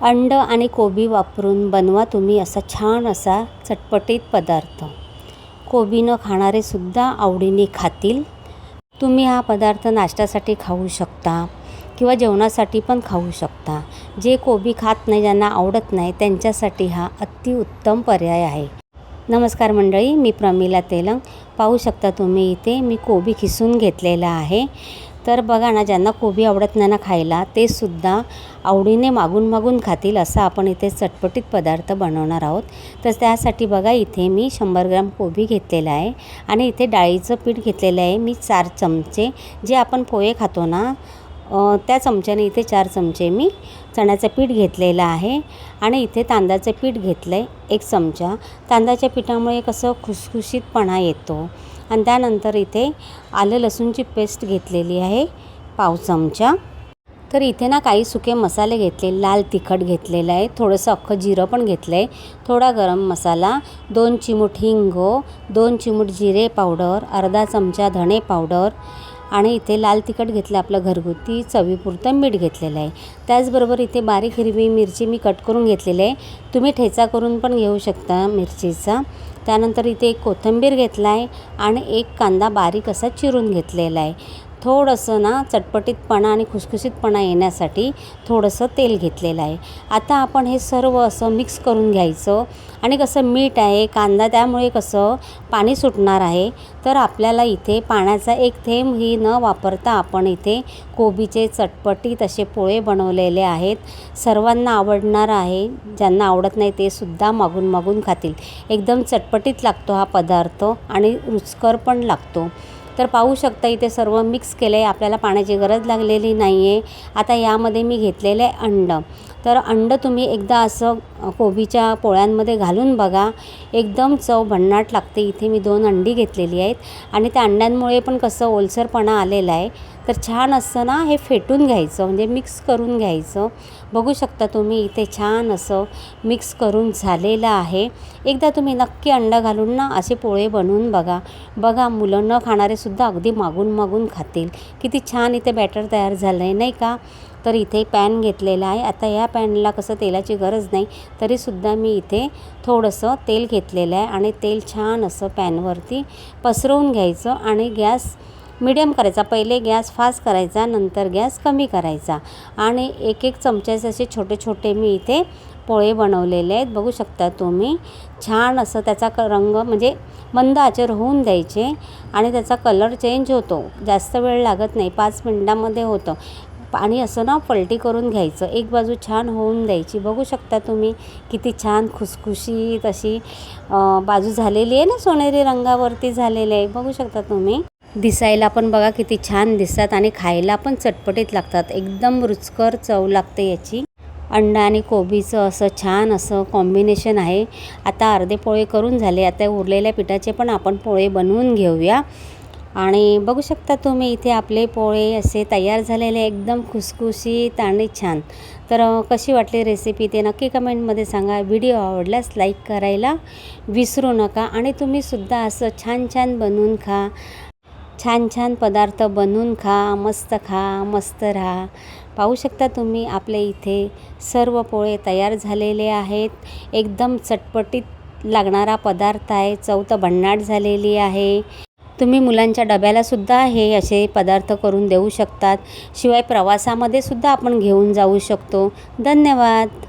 अंड आणि कोबी वापरून बनवा तुम्ही असा छान असा चटपटीत पदार्थ. कोबी न आवडीने खातील. तुम्ही हा पदार्थ नाश्त्यासाठी खाऊ शकता किंवा जेवणासाठी पण खाऊ शकता. जे कोबी खात नाही ज्यांना आवडत नाही त्यांच्यासाठी हा अतिउत्तम पर्याय आहे. नमस्कार मंडळी मी प्रमिला तेलंग. पाहू शकता तुम्ही इथे मी कोबी खिसून घेतलेला आहे. तर बघा ना ज्यांना कोबी आवडत नाही ना खायला ते सुद्धा आवडीने मागून मागून खातील असं आपण इथे चटपटीत पदार्थ बनवणार आहोत. तर त्यासाठी बघा इथे मी शंभर ग्राम कोबी घेतलेला आहे आणि इथे डाळीचं पीठ घेतलेलं आहे. मी चार चमचे जे आपण पोहे खातो ना त्या चमच्याने इथे चार चमचे मी चण्याचं पीठ घेतलेलं आहे आणि इथे तांदळाचं पीठ घेतलं आहे एक चमचा. तांदळाच्या पिठामुळे कसं खुसखुशीतपणा येतो. आणि त्यानंतर इथे आलं लसूणची पेस्ट घेतलेली आहे पाव चमचा. तर इथे ना काही सुके मसाले घेतले लाल तिखट घेतलेलं आहे थोडंसं अख्खं जिरं पण घेतलं आहे थोडा गरम मसाला दोन चिमूट हिंग दोन चिमूट जिरे पावडर अर्धा चमचा धणे पावडर आणि इथे लाल तिखट घेतलं आपलं घरगुती चवीपुरतं मीठ घेतलेलं आहे. त्याचबरोबर इथे बारीक हिरवी मिरची मी कट करून घेतलेली आहे. तुम्ही ठेचा करून पण घेऊ शकता मिरचीचा. त्यानंतर इथे एक कोथिंबीर घेतला आहे आणि एक कांदा बारीक असा चिरून घेतलेला आहे. थोडंसं ना चटपटीतपणा आणि खुसखुशीतपणा येण्यासाठी थोडंसं तेल घेतलेलं आहे. आता आपण हे सर्व असं मिक्स करून घ्यायचं आणि कसं मीठ आहे कांदा त्यामुळे कसं पाणी सुटणार आहे तर आपल्याला इथे पाण्याचा एक थेंबही न वापरता आपण इथे कोबीचे चटपटीत असे पोळे बनवलेले आहेत. सर्वांना आवडणार आहे ज्यांना आवडत नाही ते सुद्धा मागून मागून खातील. एकदम चटपटीत लागतो हा पदार्थ आणि रुचकर पण लागतो. तर पाहू शकता इथे सर्व मिक्स केलं आहे आपल्याला पाण्याची गरज लागलेली नाही आहे आता यामध्ये मी घेतलेलं आहे अंड. तर अंड तुम्ही एकदा असं कोबीच्या पोळ्यांमध्ये घालून बघा. एकदम चव भन्नाट लागते. इथे मी दोन अंडी घेतलेली आहेत. आणि त्या अंड्यांमुळे पण कसं ओलसरपणा आलेला आहे. तर छान असं ना हे फेटून घ्यायचं म्हणजे मिक्स करून घ्यायचं. बघू शकता तुम्ही इथे छान असं मिक्स करून झालेलं आहे. एकदा तुम्ही नक्की अंडं घालून ना असे पोळे बनवून बघा. बघा मुलं न खाणारे सुद्धा अगदी मागून मागून खातील. किती छान इथे बॅटर तयार झालं आहे नाही का? तर इथे पॅन घेतलेला आहे. आता या पॅनला कसं तेलाची गरज नाही तरीसुद्धा मी इथे थोडंसं तेल घेतलेलं आहे आणि तेल छान असं पॅनवरती पसरवून घ्यायचं आणि गॅस मिडियम करायचा पहिले गॅस फास्ट करायचा नंतर गॅस कमी करायचा. आणि एक एक चमच्याचे असे छोटे छोटे मी इथे पोळे बनवलेले आहेत. बघू शकता तुम्ही छान असं त्याचा क रंग म्हणजे मंद आचर होऊन द्यायचे आणि त्याचा कलर चेंज होतो. जास्त वेळ लागत नाही पाच मिनटामध्ये होतं. आणि असं ना पलटी करून घ्यायचं. एक बाजू छान होऊन द्यायची. बघू शकता तुम्ही किती छान खुसखुशीत अशी बाजू झालेली आहे ना सोनेरी रंगावरती झालेली आहे. बघू शकता तुम्ही. दिसायला पण बघा किती छान दिसतात आणि खायला पण चटपटीत लागतात. एकदम रुचकर चव लागते याची. अंडा आणि कोबीचं असं छान असं कॉम्बिनेशन आहे. आता अर्धे पोळे करून झाले. आता उरलेल्या पिठाचे पण आपण पोळे बनवून घेऊया. आणि बघू शकता तुम्ही इथे आपले पोळे असे तयार झालेले एकदम खुसखुशीत आणि छान. तर कशी वाटली रेसिपी ते नक्की कमेंटमध्ये सांगा. व्हिडिओ आवडल्यास लाईक करायला विसरू नका आणि तुम्हीसुद्धा असं छान छान बनवून खा. छान छान पदार्थ बनवून खा मस्त खा मस्त राहा. पाहू शकता तुम्ही आपल्या इथे सर्व पोळे तयार झालेले आहेत. एकदम चटपटीत लागणारा पदार्थ आहे. चव तर भन्नाट झालेली आहे. तुम्ही मुलांच्या डब्यालासुद्धा हे असे पदार्थ करून देऊ शकतात. शिवाय प्रवासामध्ये सुद्धा आपण घेऊन जाऊ शकतो. धन्यवाद.